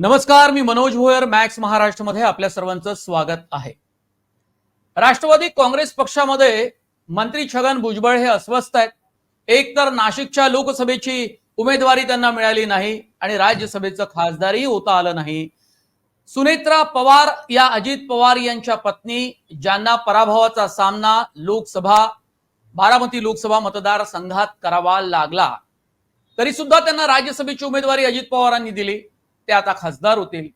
नमस्कार मी मनोज भोयर मॅक्स महाराष्ट्रमध्ये आपल्या सर्वांचं स्वागत आहे. राष्ट्रवादी काँग्रेस पक्षामध्ये मंत्री छगन भुजबळ हे अस्वस्थ आहेत. एक तर नाशिकच्या लोकसभेची उमेदवारी त्यांना मिळाली नाही आणि राज्यसभेचं खासदारही होता आलं नाही. सुनेत्रा पवार या अजित पवार यांच्या पत्नी ज्यांना पराभवाचा सामना लोकसभा बारामती लोकसभा मतदारसंघात करावा लागला. तरी सुद्धा त्यांना राज्यसभेची उमेदवारी अजित पवारांनी दिली. ते आता खासदार होतील.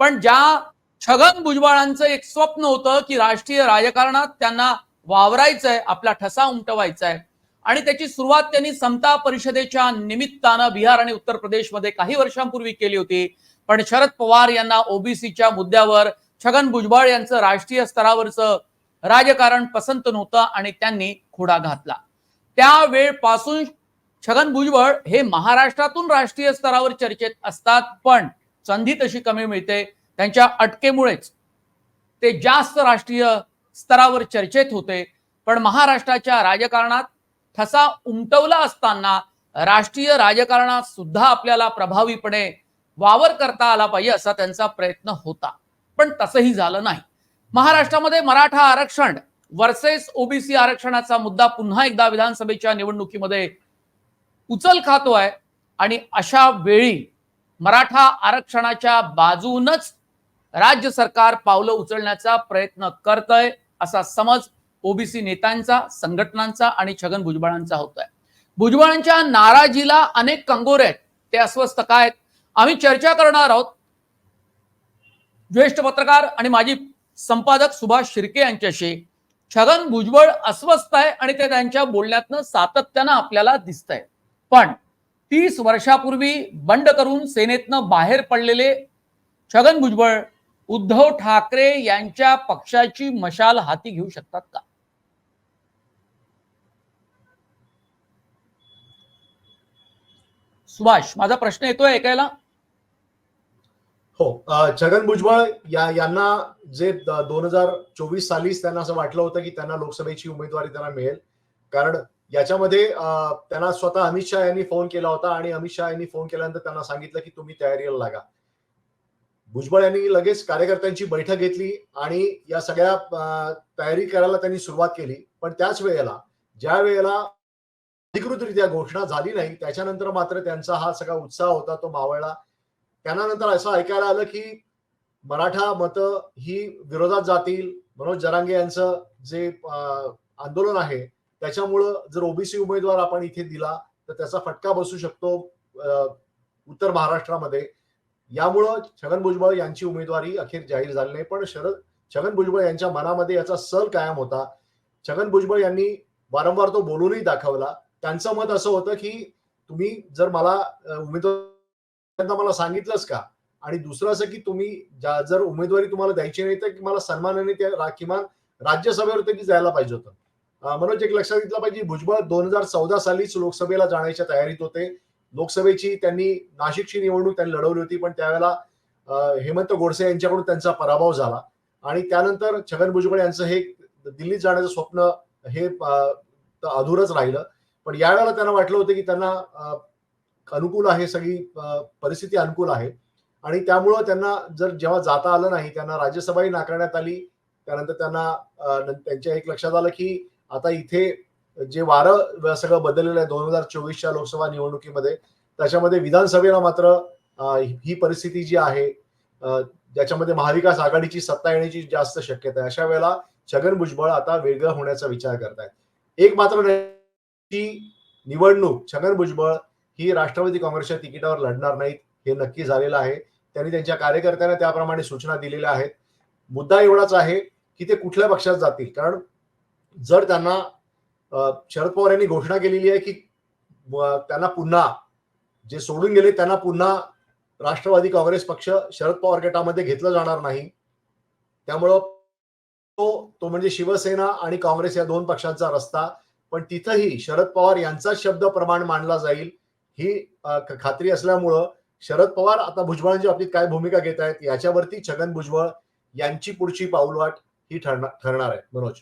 पण ज्या छगन भुजबळांचं एक स्वप्न होतं की राष्ट्रीय राजकारणात त्यांना वावरायचंय आपला ठसा उमटवायचा आहे आणि त्याची सुरुवात त्यांनी समता परिषदेच्या निमित्तानं बिहार आणि उत्तर प्रदेशमध्ये काही वर्षांपूर्वी केली होती. पण शरद पवार यांना ओबीसीच्या मुद्द्यावर छगन भुजबळ यांचं राष्ट्रीय स्तरावरचं राजकारण पसंत नव्हतं आणि त्यांनी खुडा घातला. त्यावेळपासून छगन भुजबळ हे महाराष्ट्रातून राष्ट्रीय स्तरावर चर्चेत असतात पण संधी तशी कमी मिळते. त्यांच्या अटकेमुळेच ते जास्त राष्ट्रीय स्तरावर चर्चेत होते. पण महाराष्ट्राच्या राजकारणात ठसा उमटवला असताना राष्ट्रीय राजकारणात सुद्धा आपल्याला प्रभावीपणे वावर करता आला पाहिजे असा त्यांचा प्रयत्न होता. पण तसंही झालं नाही. महाराष्ट्रामध्ये मराठा आरक्षण वर्सेस ओबीसी आरक्षणाचा मुद्दा पुन्हा एकदा विधानसभेच्या निवडणुकीमध्ये उचल खातोय. आणि अशा वेळी मराठा आरक्षणाच्या बाजूनच राज्य सरकार पावलं उचलण्याचा प्रयत्न करतय असा समज ओबीसी नेत्यांचा संघटनांचा आणि छगन भुजबळांचा होतोय. भुजबळांच्या नाराजीला अनेक कंगोरे आहेत. ते अस्वस्थ काय आहेत? आम्ही चर्चा करणार आहोत. ज्येष्ठ पत्रकार आणि माजी संपादक सुभाष शिर्के यांच्याशी. छगन भुजबळ अस्वस्थ आहे आणि ते त्यांच्या बोलण्यातनं सातत्यानं आपल्याला दिसतंय. पण तीस वर्षापूर्वी बंड करून सेनेतनं बाहेर पडलेले छगन भुजबळ उद्धव ठाकरे यांच्या पक्षाची मशाल हाती घेऊ शकतात का? सुभाष माझा प्रश्न येतोय ऐकायला? हो छगन भुजबळ या यांना जे दोन हजार चोवीस सालीच त्यांना असं वाटलं होतं की त्यांना लोकसभेची उमेदवारी त्यांना मिळेल. कारण याच्यामध्ये त्यांना स्वतः अमित शहा यांनी फोन केला होता आणि अमित शहा यांनी फोन केल्यानंतर त्यांना सांगितलं की तुम्ही तयारीला लागा. भुजबळ यांनी लगेच कार्यकर्त्यांची बैठक घेतली आणि या सगळ्या तयारी करायला त्यांनी सुरुवात केली. पण त्याच वेळेला ज्या वेळेला अधिकृतरित्या घोषणा झाली नाही त्याच्यानंतर मात्र त्यांचा हा सगळा उत्साह होता तो मावळला. त्यांना नंतर असं ऐकायला आलं की मराठा मतं ही विरोधात जातील. मनोज जरांगे यांचं जे आंदोलन आहे त्याच्यामुळं जर ओबीसी उमेदवार आपण इथे दिला तर त्याचा फटका बसू शकतो उत्तर महाराष्ट्रामध्ये. यामुळं छगन भुजबळ यांची उमेदवारी अखेर जाहीर झाली नाही पण शरद छगन भुजबळ यांच्या मनामध्ये याचा सर कायम होता. छगन भुजबळ यांनी वारंवार तो बोलूनही दाखवला. त्यांचं मत असं होतं की तुम्ही जर मला उमेदवार मला सांगितलंच का? आणि दुसरं असं की तुम्ही जर उमेदवारी तुम्हाला द्यायची नाही तर मला सन्मानाने त्या किमान राज्यसभेवर तरी जायला पाहिजे होतं. मनोज एक लक्षात घेतला पाहिजे भुजबळ दोन हजार चौदा सालीच लोकसभेला जाण्याच्या तयारीत होते. लोकसभेची त्यांनी नाशिकची निवडणूक त्यांनी लढवली होती पण त्यावेळेला हेमंत गोडसे यांच्याकडून त्यांचा पराभव झाला. आणि त्यानंतर छगन भुजबळ यांचं हे दिल्लीत जाण्याचं स्वप्न हे अधुरच अधूरच राहिलं. पण यावेळेला त्यांना वाटलं होतं की त्यांना अनुकूल आहे सगळी परिस्थिती अनुकूल आहे. आणि त्यामुळं त्यांना जर जेव्हा जाता आलं नाही त्यांना राज्यसभाही नाकारण्यात आली. त्यानंतर त्यांना त्यांच्या एक लक्षात आलं की आता इथे जे वारं सगळं बदललेलं आहे दोन हजार चोवीसच्या लोकसभा निवडणुकीमध्ये त्याच्यामध्ये विधानसभेला मात्र ही परिस्थिती जी आहे ज्याच्यामध्ये महाविकास आघाडीची सत्ता येण्याची जास्त शक्यता आहे. अशा वेळेला छगन भुजबळ आता वेगळं होण्याचा विचार करतायत. एक मात्र की निवडणूक छगन भुजबळ ही राष्ट्रवादी काँग्रेसच्या तिकिटावर लढणार नाहीत हे नक्की झालेलं आहे. त्यांनी त्यांच्या कार्यकर्त्यांना त्याप्रमाणे सूचना दिलेल्या आहेत. मुद्दा एवढाच आहे की ते कुठल्या पक्षात जातील? कारण जर त्यांना शरद पवार यांनी घोषणा केलेली आहे की त्यांना पुन्हा जे सोडून गेले त्यांना पुन्हा राष्ट्रवादी काँग्रेस पक्ष शरद पवार गटामध्ये घेतलं जाणार नाही. त्यामुळं तो तो म्हणजे शिवसेना आणि काँग्रेस या दोन पक्षांचा रस्ता. पण तिथंही शरद पवार यांचाच शब्द प्रमाण मानला जाईल ही खात्री असल्यामुळं शरद पवार आता भुजबळांच्या बाबतीत काय भूमिका घेत आहेत याच्यावरती छगन भुजबळ यांची पुढची पाऊलवाट ही ठरणार ठरणार आहे. मनोज.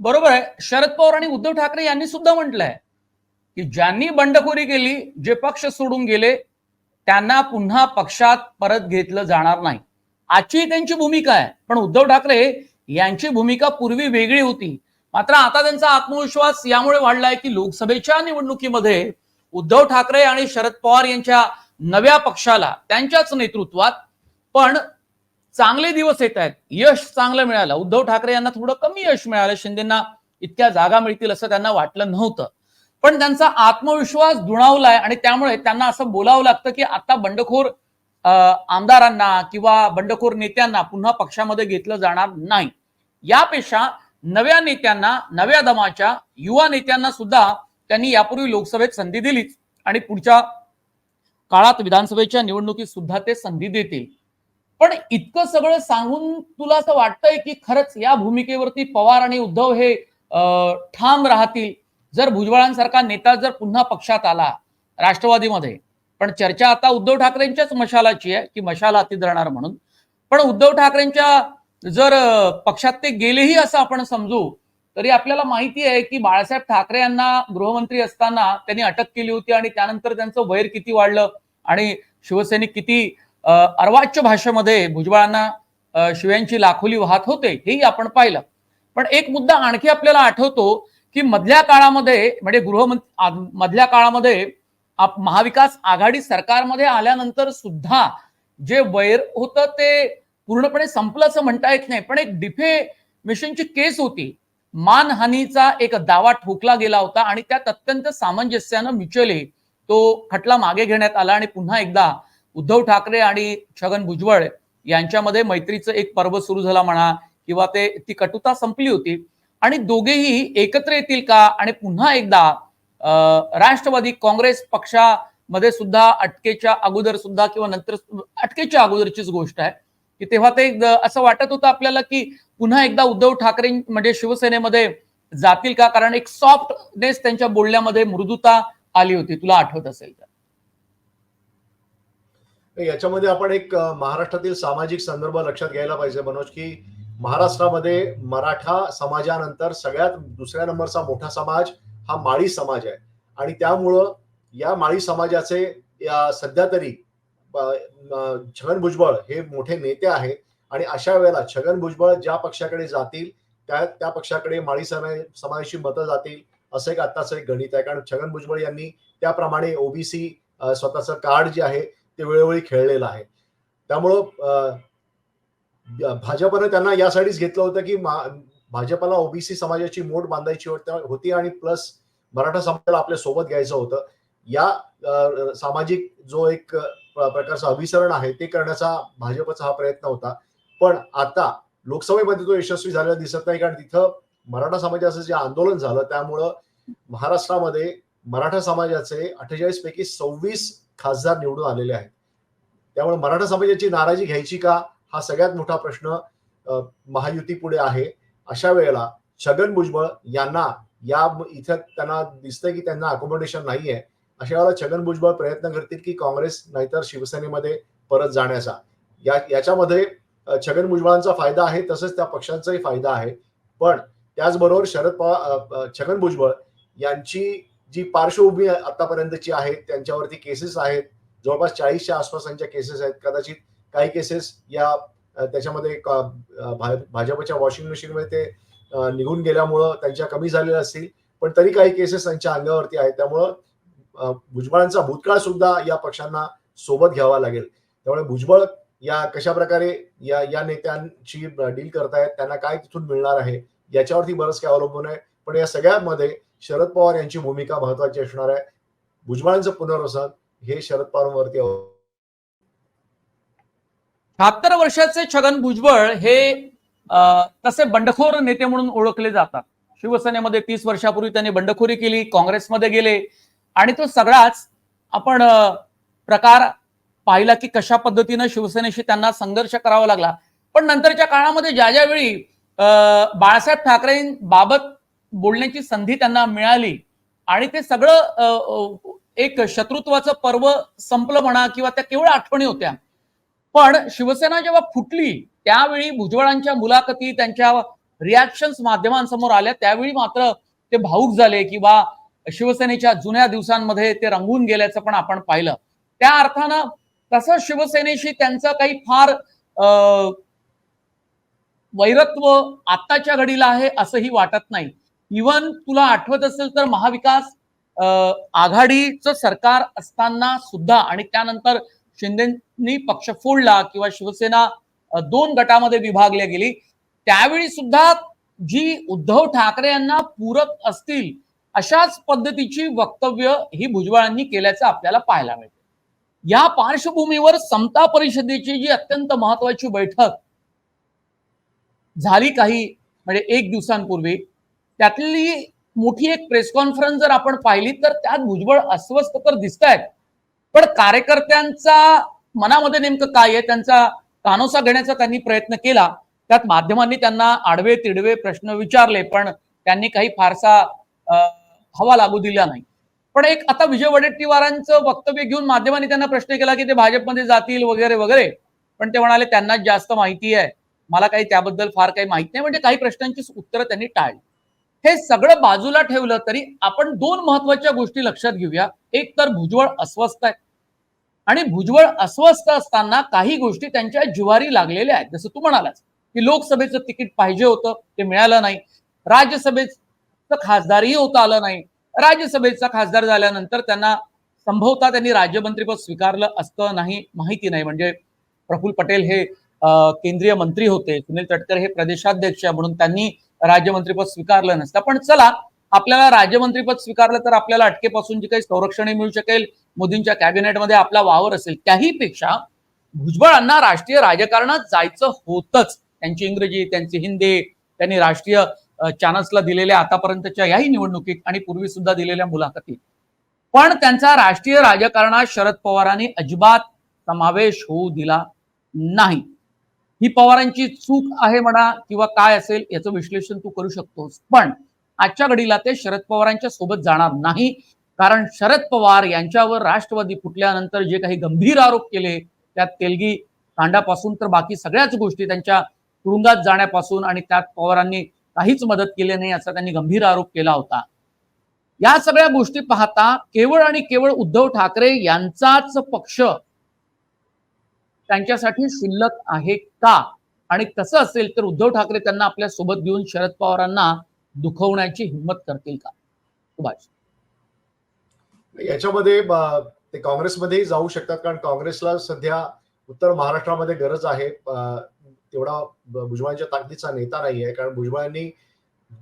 बरोबर आहे. शरद पवार आणि उद्धव ठाकरे यांनी सुद्धा म्हटलंय की ज्यांनी बंडखोरी केली जे पक्ष सोडून गेले त्यांना पुन्हा पक्षात परत घेतलं जाणार नाही. आजची त्यांची भूमिका आहे. पण उद्धव ठाकरे यांची भूमिका पूर्वी वेगळी होती. मात्र आता त्यांचा आत्मविश्वास यामुळे वाढलाय की लोकसभेच्या निवडणुकीमध्ये उद्धव ठाकरे आणि शरद पवार यांच्या नव्या पक्षाला त्यांच्याच नेतृत्वात पण चांगले दिवस येत आहेत. यश चांगलं मिळालं. उद्धव ठाकरे यांना थोडं कमी यश मिळालं. शिंदेना इतक्या जागा मिळतील असं त्यांना वाटलं नव्हतं. पण त्यांचा आत्मविश्वास दुणावलाय आणि त्यामुळे त्यांना असं बोलावं लागतं की आता बंडखोर आमदारांना किंवा बंडखोर नेत्यांना पुन्हा पक्षामध्ये घेतलं जाणार नाही. यापेक्षा नव्या नेत्यांना नव्या दमाच्या युवा नेत्यांना सुद्धा त्यांनी यापूर्वी लोकसभेत संधी दिलीच आणि पुढच्या काळात विधानसभेच्या निवडणुकीत सुद्धा ते संधी देतील. पण इतकं सगळं सांगून तुला असं वाटतंय की खरंच या भूमिकेवरती पवार आणि उद्धव हे ठाम राहतील? जर भुजबळांसारखा नेता जर पुन्हा पक्षात आला राष्ट्रवादीमध्ये पण चर्चा आता उद्धव ठाकरेंच्याच मशालाची आहे की मशाला अति धरणार म्हणून. पण उद्धव ठाकरेंच्या जर पक्षात ते गेलेही असं आपण समजू तरी आपल्याला माहिती आहे की बाळासाहेब ठाकरे यांना गृहमंत्री असताना त्यांनी अटक केली होती आणि त्यानंतर त्यांचं वैर किती वाढलं आणि शिवसैनिक किती अर्वाच्य भाषेमध्ये भुजबळांना शिव्यांची लाखोली वाहत होते हेही आपण पाहिलं. पण एक मुद्दा आणखी आपल्याला आठवतो की मधल्या काळामध्ये म्हणजे गृहमंत्री मधल्या काळामध्ये महाविकास आघाडी सरकारमध्ये आल्यानंतर सुद्धा जे वैर होतं ते पूर्णपणे संपलं असं म्हणता येत नाही. पण एक डिफे मिशनची केस होती. मानहानीचा एक दावा ठोकला गेला होता आणि त्यात अत्यंत सामंजस्यानं मिचले तो खटला मागे घेण्यात आला आणि पुन्हा एकदा उद्धव ठाकरे आणि छगन भुजबळ यांच्यामध्ये मैत्रीचं एक पर्व सुरू झाला म्हणा किंवा ते ती कटुता संपली होती. आणि दोघेही एकत्र येतील का? आणि पुन्हा एकदा राष्ट्रवादी काँग्रेस पक्षामध्ये सुद्धा अटकेच्या अगोदर सुद्धा किंवा नंतर अटकेच्या अगोदरचीच गोष्ट आहे. की तेव्हा ते असं वाटत होतं आपल्याला की पुन्हा एकदा उद्धव ठाकरे म्हणजे शिवसेनेमध्ये जातील का? कारण एक सॉफ्टनेस त्यांच्या बोलण्यामध्ये मृदुता आली होती. तुला आठवत असेल तर. याच्यामध्ये आपण एक महाराष्ट्रातील सामाजिक संदर्भ लक्षात घ्यायला पाहिजे मनोज की महाराष्ट्रामध्ये मराठा समाजानंतर सगळ्यात दुसऱ्या नंबरचा मोठा समाज हा माळी समाज आहे. आणि त्यामुळं या माळी समाजाचे या सध्या तरी छगन भुजबळ हे मोठे नेते आहेत. आणि अशा वेळेला छगन भुजबळ ज्या पक्षाकडे जातील त्या त्या पक्षाकडे माळी समाज समाजाची मतं जातील असं एक आत्ताचं एक गणित आहे. कारण छगन भुजबळ यांनी त्याप्रमाणे ओबीसी स्वतःचं कार्ड जे आहे ते वेळोवेळी खेळलेलं आहे. त्यामुळं भाजपनं त्यांना यासाठीच घेतलं होतं की भाजपला ओबीसी समाजाची मोठ बांधायची होती आणि प्लस मराठा समाजाला आपल्यासोबत घ्यायचं होतं. या सामाजिक जो एक प्रकारचं अभिसरण आहे ते करण्याचा भाजपचा हा प्रयत्न होता. पण आता लोकसभेमध्ये तो यशस्वी झालेला दिसत नाही कारण तिथं मराठा समाजाचं जे आंदोलन झालं त्यामुळं महाराष्ट्रामध्ये मराठा समाजाचे अठ्ठेचाळीस पैकी सव्वीस खासदार निवडून आलेले आहेत. त्यामुळे मराठा समाजाची नाराजी घ्यायची का? हा सगळ्यात मोठा प्रश्न महायुती पुढे आहे. अशा वेळेला छगन भुजबळ यांना या इथं त्यांना दिसतंय की त्यांना अकोमोडेशन नाहीये. अशा वेळेला छगन भुजबळ प्रयत्न करतील की काँग्रेस नाहीतर शिवसेनेमध्ये परत जाण्याचा. या याच्यामध्ये छगन भुजबळांचा फायदा आहे तसंच त्या पक्षांचाही फायदा आहे. पण त्याचबरोबर शरद पवार छगन भुजबळ यांची जी पार्श्वभूमी आतापर्यंतची आहे त्यांच्यावरती केसेस आहेत. जवळपास चाळीसच्या आसपास त्यांच्या केसेस आहेत. कदाचित काही केसेस या त्याच्यामध्ये भाजपच्या वॉशिंग मशीनमध्ये ते निघून गेल्यामुळं त्यांच्या कमी झालेल्या असतील. पण तरी काही केसेस त्यांच्या अंगावरती आहेत. त्यामुळं भुजबळांचा भूतकाळ सुद्धा या पक्षांना सोबत घ्यावा लागेल. त्यामुळे भुजबळ या कशा प्रकारे या या नेत्यांशी डील करतायत त्यांना काय तिथून मिळणार आहे याच्यावरती बरंच काय अवलंबून आहे. पण या सगळ्यामध्ये शरद पवार यांची भूमिका महत्वाची असणार आहे. भुजबळांचं पुनर्वसन हे शरद पवारांवरती शहात्तर वर्षाचे छगन भुजबळ हे तसे बंडखोर नेते म्हणून ओळखले जातात. शिवसेनेमध्ये तीस वर्षापूर्वी त्यांनी बंडखोरी केली काँग्रेसमध्ये गेले. आणि तो सगळाच आपण प्रकार पाहिला की कशा पद्धतीनं शिवसेनेशी त्यांना संघर्ष करावा लागला. पण नंतरच्या काळामध्ये ज्या ज्यावेळी बाळासाहेब ठाकरेंबाबत बोलण्याची संधी त्यांना मिळाली. आणि ते सगळं अं, एक शत्रुत्वाचं पर्व संपलं म्हणा किंवा त्या केवळ आठवणी होत्या. पण शिवसेना जेव्हा फुटली त्यावेळी भुजबळांच्या मुलाखती त्यांच्या रिॲक्शन्स माध्यमांसमोर आल्या. त्यावेळी मात्र ते भाऊक झाले किंवा शिवसेनेच्या जुन्या दिवसांमध्ये ते रंगून गेल्याचं पण आपण पाहिलं. त्या अर्थानं तसं शिवसेनेशी त्यांचं काही फार अं, वैरत्व आत्ताच्या घडीला आहे असंही वाटत नाही. इवन तुला आठवत असेल तर महाविकास आघाडीचं सरकार असताना सुद्धा आणि त्यानंतर शिंदेनी पक्ष फोडला किंवा शिवसेना दोन गटामध्ये विभागल्या गेली त्यावेळी सुद्धा जी उद्धव ठाकरे यांना पूरक असतील अशाच पद्धतीची वक्तव्य ही भुजबळांनी केल्याचं आपल्याला पाहायला मिळतं. या पार्श्वभूमीवर समता परिषदेची जी अत्यंत महत्वाची बैठक झाली काही म्हणजे एक दिवसांपूर्वी त्यातली मोठी एक प्रेस कॉन्फरन्स जर आपण पाहिली तर त्यात भुजबळ अस्वस्थ तर दिसत आहेत पण कार्यकर्त्यांचा मनामध्ये नेमकं काय आहे? त्यांचा कानोसा घेण्याचा त्यांनी प्रयत्न केला. त्यात माध्यमांनी त्यांना आडवे तिडवे प्रश्न विचारले पण त्यांनी काही फारसा हवा लागू दिला नाही. पण एक आता विजय वडेट्टीवारांचं वक्तव्य घेऊन माध्यमांनी त्यांना प्रश्न केला की ते भाजपमध्ये जातील वगैरे वगैरे. पण ते म्हणाले त्यांनाच जास्त माहिती आहे. मला काही त्याबद्दल फार काही माहीत नाही. म्हणजे काही प्रश्नांची उत्तरं त्यांनी टाळली. हे सगळं बाजूला ठेवलं तरी आपण दोन महत्त्वाच्या गोष्टी लक्षात घेऊया. एक तर भुजबळ अस्वस्थ आहे. आणि भुजबळ अस्वस्थ असताना काही गोष्टी त्यांच्या जुवारी लागलेल्या आहेत. जसं तू म्हणालास की लोकसभेचं तिकीट पाहिजे होतं ते मिळालं नाही. राज्यसभेचं खासदारही होता आलं नाही. राज्यसभेचा खासदार झाल्यानंतर त्यांना संभवता त्यांनी राज्यमंत्रीपद स्वीकारलं असतं नाही माहिती नाही. म्हणजे प्रफुल्ल पटेल हे केंद्रीय मंत्री होते. सुनील तटकर हे प्रदेशाध्यक्ष म्हणून त्यांनी राज्यमंत्रीपद स्वीकारलं नसतं. पण चला आपल्याला राज्यमंत्रीपद स्वीकारलं तर आपल्याला अटकेपासून जी काही संरक्षणही मिळू शकेल मोदींच्या कॅबिनेटमध्ये आपला वावर असेल त्याही पेक्षा भुजबळांना राष्ट्रीय राजकारणात जायचं होतच. त्यांची इंग्रजी त्यांची हिंदी त्यांनी राष्ट्रीय चॅनल्सला दिलेल्या आतापर्यंतच्या याही निवडणुकीत आणि पूर्वी सुद्धा दिलेल्या मुलाखतीत. पण त्यांचा राष्ट्रीय राजकारणात शरद पवारांनी अजिबात समावेश होऊ दिला नाही. ही पवारांची चूक आहे म्हणा किंवा काय असेल याचं विश्लेषण तू करू शकतोस. पण आजच्या घडीला ते शरद पवारांच्या सोबत जाणार नाही. कारण शरद पवार यांच्यावर राष्ट्रवादी फुटल्यानंतर जे काही गंभीर आरोप केले त्यात तेलगी कांडापासून तर बाकी सगळ्याच गोष्टी त्यांच्या तुरुंगात जाण्यापासून आणि त्यात पवारांनी काहीच मदत केली नाही असा त्यांनी गंभीर आरोप केला होता. या सगळ्या गोष्टी पाहता केवळ आणि केवळ उद्धव ठाकरे यांचाच पक्ष त्यांच्यासाठी शिल्लक आहे का? आणि तसं असेल तर उद्धव ठाकरे त्यांना आपल्यासोबत घेऊन शरद पवारांना दुखवण्याची हिंमत करतील का? सुभाष. याच्यामध्ये ते काँग्रेसमध्येही जाऊ शकतात कारण काँग्रेसला सध्या उत्तर महाराष्ट्रामध्ये गरज आहे. तेवढा भुजबळांच्या ताकदीचा नेता नाही आहे कारण भुजबळांनी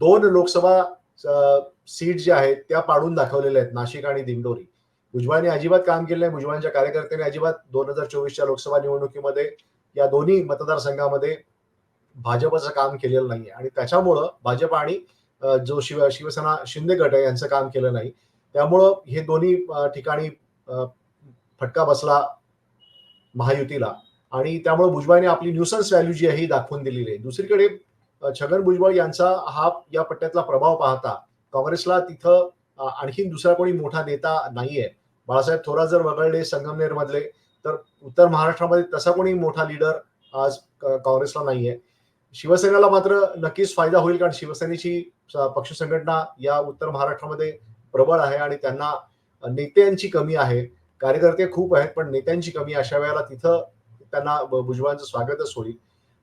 दोन लोकसभा सीट ज्या आहेत त्या पाडून दाखवलेल्या आहेत नाशिक आणि दिंडोरी. भुजबळांनी अजिबात काम केलं नाही. भुजबळांच्या कार्यकर्त्यांनी अजिबात दोन हजार चोवीसच्या लोकसभा निवडणुकीमध्ये या दोन्ही मतदारसंघामध्ये भाजपचं काम केलेलं नाही आणि त्याच्यामुळं भाजप आणि जो शिव शिवसेना शिंदे गट आहे यांचं काम केलं नाही. त्यामुळं हे दोन्ही ठिकाणी फटका बसला महायुतीला. आणि त्यामुळे भुजबळांनी आपली न्यूसन्स व्हॅल्यू जी आहे ही दाखवून दिलेली आहे. दुसरीकडे छगन भुजबळ यांचा हा या पट्ट्यातला प्रभाव पाहता काँग्रेसला तिथं आणखीन दुसरा कोणी मोठा नेता नाहीये. बाळासाहेब थोरात जर वगळले संगमनेर मधले तर उत्तर महाराष्ट्रामध्ये तसा कोणी मोठा लीडर आज काँग्रेसला नाहीये. शिवसेनेला मात्र नक्कीच फायदा होईल कारण शिवसेनेची पक्ष संघटना या उत्तर महाराष्ट्रामध्ये प्रबळ आहे आणि त्यांना नेत्यांची कमी आहे. कार्यकर्ते खूप आहेत पण नेत्यांची कमी आहे. अशा वेळेला तिथं त्यांना भुजबळांचं स्वागतच होईल.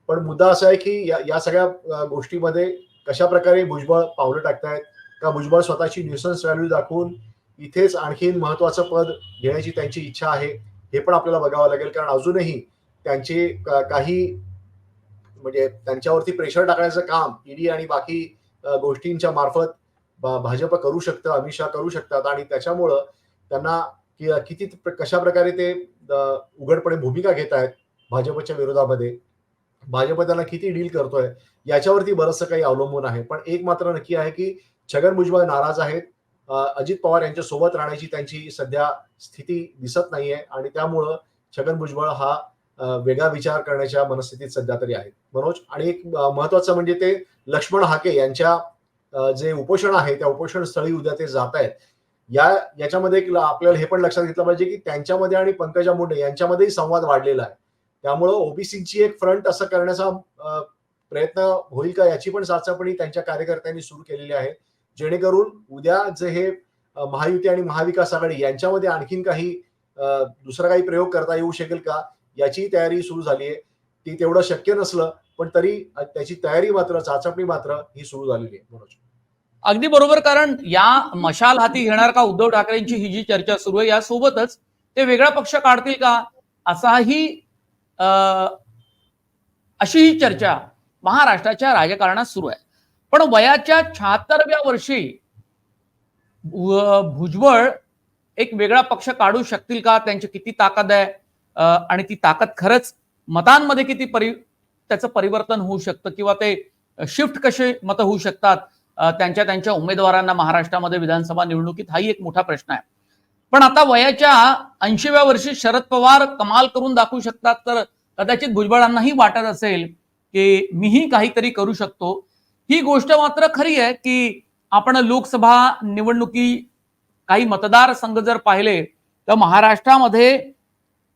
पण मुद्दा असा आहे की या या सगळ्या गोष्टीमध्ये कशा प्रकारे भुजबळ पावलं टाकतायत का भुजबळ स्वतःची न्यूसन्स व्हॅल्यू दाखवून इथेच आणखीन महत्वाचं पद घेण्याची त्यांची इच्छा आहे हे पण आपल्याला बघावं लागेल. कारण अजूनही त्यांचे काही म्हणजे त्यांच्यावरती प्रेशर टाकण्याचं काम ईडी आणि बाकी गोष्टींच्या मार्फत भाजप करू शकतं अमित शहा करू शकतात. आणि त्याच्यामुळं त्यांना किती कशा प्रकारे ते उघडपणे भूमिका घेत आहेत भाजपच्या विरोधामध्ये भाजप त्यांना किती डील करतोय याच्यावरती बरंचसं काही अवलंबून आहे. पण एक मात्र नक्की आहे की छगन भुजबळ नाराज आहेत. अजित पवार यांच्या सोबत राहण्याची त्यांची सध्या स्थिती दिसत नाहीये आणि त्यामुळं छगन भुजबळ हा वेगळा विचार करण्याच्या मनस्थितीत सध्या तरी आहेत. मनोज आणि एक महत्वाचं म्हणजे ते लक्ष्मण हाके यांच्या जे उपोषण आहे त्या उपोषण स्थळी उद्या ते जात आहेत. या याच्यामध्ये एक आपल्याला हे पण लक्षात घेतलं पाहिजे की त्यांच्यामध्ये आणि पंकजा मुंडे यांच्यामध्येही संवाद वाढलेला आहे. त्यामुळं ओबीसीची एक फ्रंट असं करण्याचा प्रयत्न होईल का याची पण चाचपणी त्यांच्या कार्यकर्त्यांनी सुरू केलेली आहे. जेणेकरून उद्या जे हे महायुती आणि महाविकास आघाडी यांच्यामध्ये आणखीन काही दुसरा काही प्रयोग करता येऊ शकेल का? याची तयारी सुरू झाली आहे ती तेवढं शक्य नसलं पण तरी त्याची तयारी मात्र चाचपणी मात्र ही सुरू झालेली आहे मनोज. अगदी बरोबर कारण या मशाल हाती घेणार का उद्धव ठाकरेंची ही जी चर्चा सुरू आहे यासोबतच ते वेगळा पक्ष काढतील का? असाही अं, अशी ही चर्चा महाराष्ट्राच्या राजकारणात सुरू आहे. पण वयाच्या शहात्तरव्या वर्षी भुजबळ एक वेगळा पक्ष काढू शकतील का? त्यांची किती ताकद आहे? आणि ती ताकद खरंच मतांमध्ये किती परि त्याचं परिवर्तन होऊ शकतं किंवा ते शिफ्ट कसे मतं होऊ शकतात? त्यांच्या त्यांच्या उमेदवारांना महाराष्ट्रामध्ये विधानसभा निवडणुकीत हाही एक मोठा प्रश्न आहे. पण आता वयाच्या ऐंशीव्या वर्षी शरद पवार कमाल करून दाखवू शकतात तर कदाचित भुजबळांनाही वाटत असेल की मीही काहीतरी करू शकतो. ही गोष्ट मात्र खरी आहे की आपण लोकसभा निवडणुकी काही मतदारसंघ जर पाहिले तर महाराष्ट्रामध्ये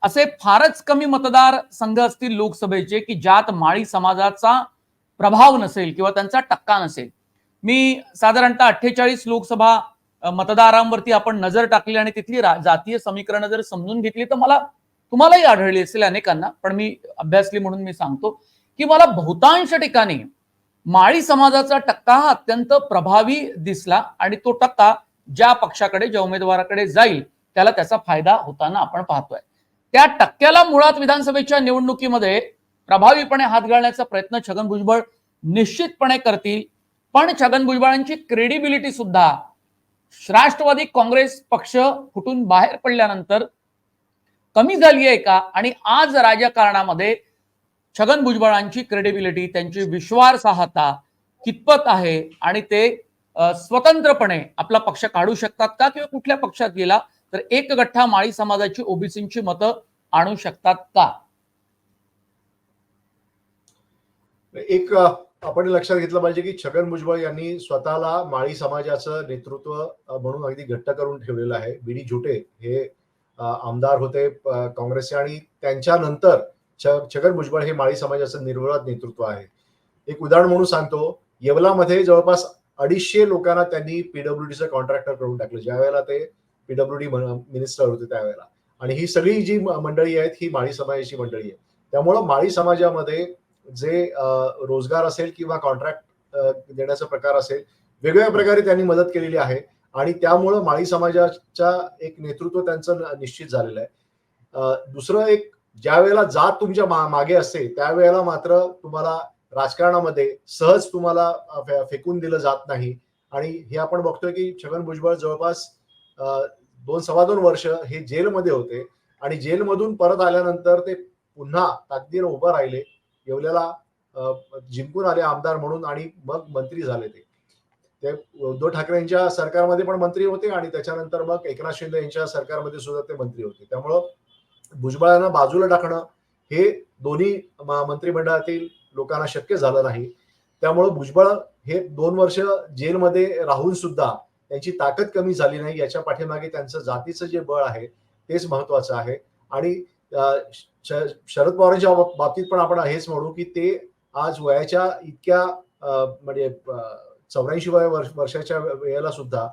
असे फारच कमी मतदार संघ असतील लोकसभेचे की ज्यात माळी समाजाचा प्रभाव नसेल किंवा त्यांचा टक्का नसेल. मी साधारणतः अठ्ठेचाळीस लोकसभा मतदारांवरती आपण नजर टाकली आणि तिथली जातीय समीकरणं जर समजून घेतली तर मला तुम्हालाही आढळली असेल अनेकांना पण मी अभ्यासली म्हणून मी सांगतो की मला बहुतांश ठिकाणी माळी समाजाचा टक्का हा अत्यंत प्रभावी दिसला आणि तो टक्का ज्या पक्षाकडे ज्या उमेदवाराकडे जाईल त्याला त्याचा फायदा होताना आपण पाहतोय. त्या टक्क्याला मुळात विधानसभेच्या निवडणुकीमध्ये प्रभावीपणे हात घालण्याचा प्रयत्न छगन भुजबळ निश्चितपणे करतील. पण छगन भुजबळांची क्रेडिबिलिटी सुद्धा राष्ट्रवादी काँग्रेस पक्ष फुटून बाहेर पडल्यानंतर कमी झाली आहे का? आणि आज राजकारणामध्ये छगन भुजबळांची क्रेडिबिलिटी त्यांची विश्वासार्हता कितपत आहे आणि ते स्वतंत्रपणे आपला पक्ष काढू शकतात का किंवा कुठल्या पक्षात गेला तर एक गठ्ठा माळी समाजाची ओबीसींची मतं आणू शकतात का? एक आपण लक्षात घेतलं पाहिजे की छगन भुजबळ यांनी स्वतःला माळी समाजाचं नेतृत्व म्हणून अगदी घट्ट करून ठेवलेलं आहे. बीडी झुटे हे आमदार होते काँग्रेसचे आणि त्यांच्यानंतर नंतर छगन भुजबळ हे माळी समाजाचं निर्विवाद नेतृत्व आहे. एक उदाहरण म्हणून सांगतो येवलामध्ये जवळपास अडीचशे लोकांना त्यांनी पीडब्ल्यूडीचं कॉन्ट्रॅक्टर करून टाकलं. ज्या वेळेला ते पीडब्ल्यूडी मिनिस्टर होते त्यावेळेला. आणि ही सगळी जी मंडळी आहेत ही माळी समाजाची मंडळी आहे त्यामुळं माळी समाजामध्ये जे रोजगार असेल किंवा कॉन्ट्रॅक्ट देण्याचा प्रकार असेल वेगवेगळ्या प्रकारे त्यांनी मदत केलेली आहे. आणि त्यामुळं माळी समाजाच्या एक नेतृत्व त्यांचं निश्चित झालेलं आहे. दुसरं एक ज्या वेळेला जात तुमच्या मागे असते त्यावेळेला मात्र तुम्हाला राजकारणामध्ये सहज तुम्हाला फेकून दिलं जात नाही. आणि हे आपण बघतोय की छगन भुजबळ जवळपास दोन सव्वा दोन वर्ष हे जेलमध्ये होते. आणि जेलमधून परत आल्यानंतर ते पुन्हा ताकदीनं उभं राहिले. येवल्याला जिंकून आले आमदार म्हणून आणि मग मंत्री झाले ते. ते उद्धव ठाकरे यांच्या सरकारमध्ये पण मंत्री होते आणि त्याच्यानंतर मग एकनाथ शिंदे यांच्या सरकारमध्ये सुद्धा ते मंत्री होते. त्यामुळं भुजबळांना बाजूला टाकणं हे दोन्ही मंत्रिमंडळातील लोकांना शक्य झालं नाही. त्यामुळं भुजबळ हे दोन वर्ष जेलमध्ये राहून सुद्धा त्यांची ताकद कमी झाली नाही. याच्या पाठीमागे त्यांचं जातीचं जे बळ आहे तेच महत्वाचं आहे. आणि शरद पवारांच्या बाबतीत पण आपण हेच म्हणू की ते आज वयाच्या इतक्या म्हणजे चौऱ्याऐंशी वय वर्षाच्या वेळेला सुद्धा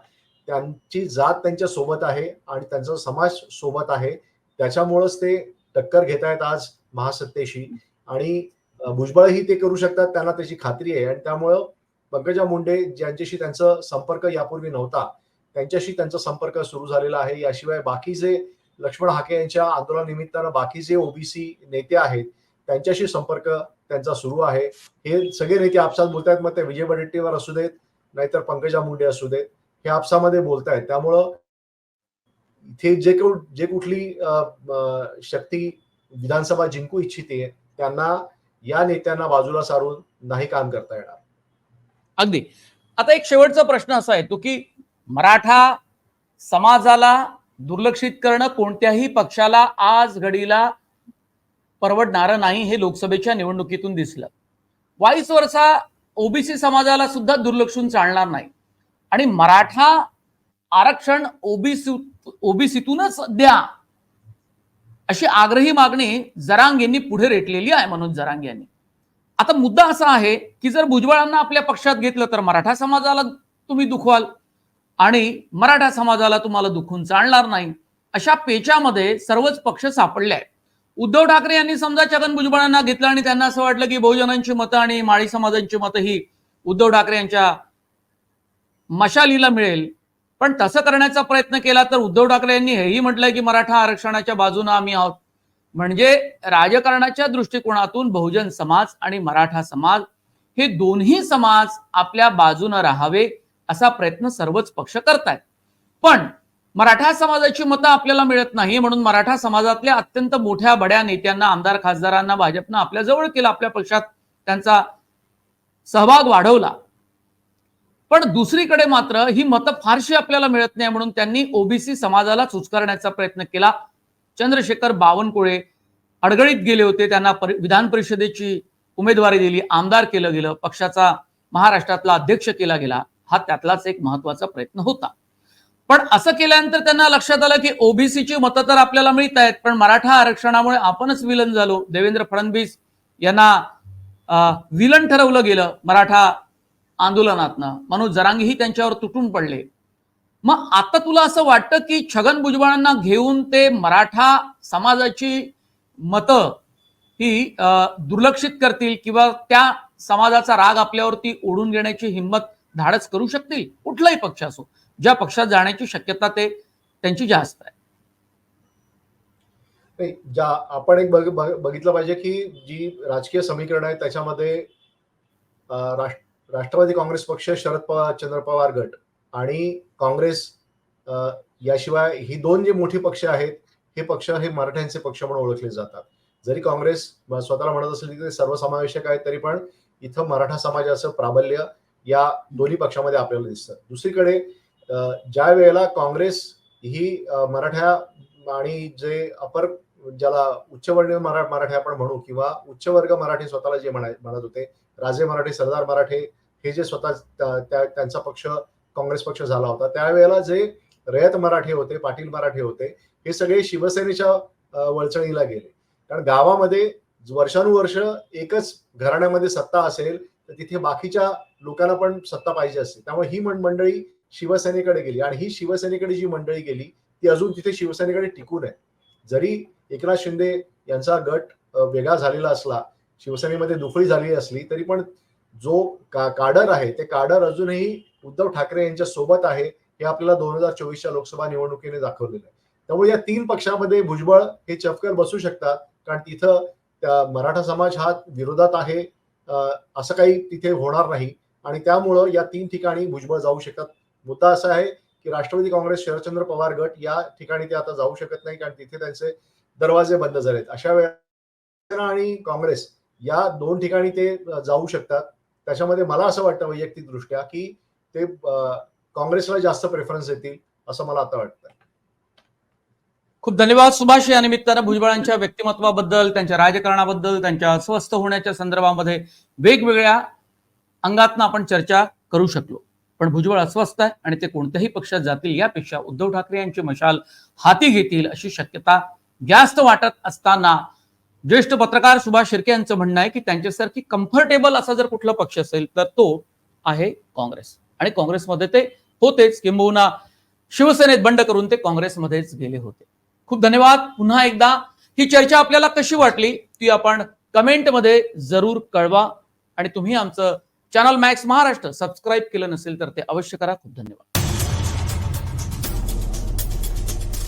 त्यांची जात त्यांच्यासोबत आहे आणि त्यांचा समाज सोबत आहे. त्याच्यामुळंच ते टक्कर घेत आहेत आज महासत्तेशी. आणि भुजबळही ते करू शकतात त्यांना त्याची खात्री आहे. आणि त्यामुळं पंकजा मुंडे ज्यांच्याशी त्यांचा संपर्क यापूर्वी नव्हता त्यांच्याशी त्यांचा संपर्क सुरू झालेला आहे. याशिवाय बाकी जे लक्ष्मण हाके यांच्या आंदोलनानिमित्तानं बाकी जे ओबीसी नेते आहेत त्यांच्याशी संपर्क त्यांचा सुरू आहे. हे सगळे नेते आपसात बोलतायत मग ते विजय वडेट्टीवार असू देत नाहीतर पंकजा मुंडे असू देत हे आपसामध्ये बोलतायत. त्यामुळं इथे जे जे कुठली शक्ती विधानसभा जिंकू इच्छिते त्यांना या नेत्यांना बाजूला सारून नाही काम करता येणार. अगदी. आता एक शेवटचा प्रश्न असा येतो की मराठा समाजाला दुर्लक्षित करणं कोणत्याही पक्षाला आज घडीला परवडणारं नाही हे लोकसभेच्या निवडणुकीतून दिसलं. वाईस वर्षा ओबीसी समाजाला सुद्धा दुर्लक्षून चालणार नाही. आणि मराठा आरक्षण ओबीसी ओबीसीतूनच द्या. अशी आग्रही मागणी जरांग यांनी पुढे रेटलेली आहे मनोज जरांग यांनी. आता मुद्दा असा आहे की जर भुजबळांना आपल्या पक्षात घेतलं तर मराठा समाजाला तुम्ही दुखवाल आणि मराठा समाजाला तुम्हाला दुखून चालणार नाही. अशा पेचामध्ये सर्वच पक्ष सापडले आहेत. उद्धव ठाकरे यांनी समजा छगन भुजबळांना घेतलं आणि त्यांना असं वाटलं की बहुजनांची मतं आणि माळी समाजांची मतं ही उद्धव ठाकरे यांच्या मशालीला मिळेल. पण तसं करण्याचा प्रयत्न केला तर उद्धव ठाकरे यांनी हेही म्हटलंय की मराठा आरक्षणाच्या बाजूनं आम्ही आहोत. म्हणजे राजकारणाच्या दृष्टिकोनातून बहुजन समाज आणि मराठा समाज हे दोन्ही समाज आपल्या बाजूनं राहावे असा प्रयत्न सर्वच पक्ष करतायत. पण मराठा समाजाची मतं आपल्याला मिळत नाही म्हणून मराठा समाजातल्या अत्यंत मोठ्या बड्या नेत्यांना आमदार खासदारांना भाजपनं आपल्या जवळ केलं आपल्या पक्षात त्यांचा सहभाग वाढवला. पण दुसरीकडे मात्र ही मतं फारशी आपल्याला मिळत नाही म्हणून त्यांनी ओबीसी समाजाला उचकारण्याचा प्रयत्न केला. चंद्रशेखर बावनकुळे अडगळीत गेले होते. त्यांना विधान परिषदेची उमेदवारी दिली आमदार केलं गेलं पक्षाचा महाराष्ट्रातला अध्यक्ष केला गेला. हा त्यातलाच एक महत्त्वाचा प्रयत्न होता. पण असं केल्यानंतर त्यांना लक्षात आलं की ओबीसीची मतं तर आपल्याला मिळत आहेत पण मराठा आरक्षणामुळे आपणच विलन झालो. देवेंद्र फडणवीस यांना विलन ठरवलं गेलं. मराठा आंदोलनातनं. मनोज जरांगीही त्यांच्यावर तुटून पडले. मग आता तुला असं वाटतं की छगन भुजबळांना घेऊन ते मराठा समाजाची मतं ही दुर्लक्षित करतील किंवा त्या समाजाचा राग आपल्यावरती ओढून घेण्याची हिंमत धाडस करू शकतील? कुठलाही पक्ष असो. ज्या पक्षात जाण्याची शक्यता ते त्यांची जास्त आहे. नाही ज्या आपण एक बघ- बघ- बघितलं पाहिजे की जी राजकीय समीकरण आहे त्याच्यामध्ये राष्ट्र- राष्ट्रवादी काँग्रेस पक्ष शरद पवार चंद्र पवार गट. आणि काँग्रेस याशिवाय ही दोन जे मोठी पक्ष आहेत हे पक्ष हे मराठ्यांचे पक्ष म्हणून ओळखले जातात. जरी काँग्रेस स्वतःला म्हणत असेल की ते सर्वसमावेशक आहे तरी पण इथं मराठा समाजाचं प्राबल्य या दोन्ही पक्षामध्ये आपल्याला दिसतं. दुसरीकडे ज्या वेळेला काँग्रेस ही मराठा आणि जे अपर ज्याला उच्चवर्णीय मरा मराठी आपण म्हणू किंवा उच्चवर्ग मराठी स्वतःला जे म्हणाय म्हणत होते राजे मराठे सरदार मराठे हे जे स्वतः त्या- त्यांचा पक्ष काँग्रेस पक्ष झाला होता. त्यावेळेला जे रयत मराठे होते पाटील मराठे होते हे सगळे शिवसेनेच्या वळचणीला गेले. कारण गावामध्ये वर्षानुवर्ष एकच घराण्यामध्ये सत्ता असेल तर तिथे बाकीच्या लोकांना पण सत्ता पाहिजे असते. त्यामुळे ही मंडळी शिवसेनेकडे गेली आणि ही शिवसेनेकडे जी मंडळी गेली ती अजून तिथे शिवसेनेकडे टिकून आहे. जरी एकनाथ शिंदे यांचा गट वेगळा झालेला असला शिवसेनेमध्ये दुफळी झालेली असली तरी पण जो का काडर आहे ते काडर अजूनही उद्धव ठाकरे यांच्या सोबत आहे हे आपल्याला दोन हजार चोवीसच्या लोकसभा निवडणुकीने दाखवलेलं आहे. त्यामुळे या तीन पक्षामध्ये भुजबळ हे चपकर बसू शकतात कारण तिथं त्या मराठा समाज हा विरोधात आहे असं काही तिथे होणार नाही. आणि त्यामुळं या तीन ठिकाणी भुजबळ जाऊ शकतात. मुद्दा असा आहे की राष्ट्रवादी काँग्रेस शरदचंद्र पवार गट या ठिकाणी ते आता जाऊ शकत नाही कारण तिथे त्यांचे दरवाजे बंद झालेत. अशा वेळेला आणि काँग्रेस या दोन ठिकाणी ते जाऊ शकतात. त्याच्यामध्ये मला असं वाटतं वैयक्तिक दृष्ट्या की ते काँग्रेसला जास्त प्रेफरन्स देतील असं मला आता वाटतं. खूप धन्यवाद सुभाष या निमित्तानं भुजबळांच्या व्यक्तिमत्वाबद्दल त्यांच्या राजकारणाबद्दल त्यांच्या अस्वस्थ होण्याच्या संदर्भामध्ये वेगवेगळ्या अंगातनं आपण चर्चा करू शकलो. पण भुजबळ अस्वस्थ आहे आणि ते कोणत्याही पक्षात जातील यापेक्षा उद्धव ठाकरे यांची मशाल हाती घेतील अशी शक्यता जास्त वाटत असताना ज्येष्ठ पत्रकार सुभाष शिर्के यांचं म्हणणं आहे की त्यांच्यासारखी कम्फर्टेबल असा जर कुठला पक्ष असेल तर तो आहे काँग्रेस. आणि काँग्रेसमध्ये ते होतेच. किंबहुना शिवसेनेत बंड करून ते काँग्रेसमध्येच गेले होते. खूप धन्यवाद. पुन्हा एकदा ही चर्चा आपल्याला कशी वाटली ती आपण कमेंटमध्ये जरूर कळवा. आणि तुम्ही आमचं चॅनल मॅक्स महाराष्ट्र सबस्क्राईब केलं नसेल तर ते अवश्य करा. खूप धन्यवाद.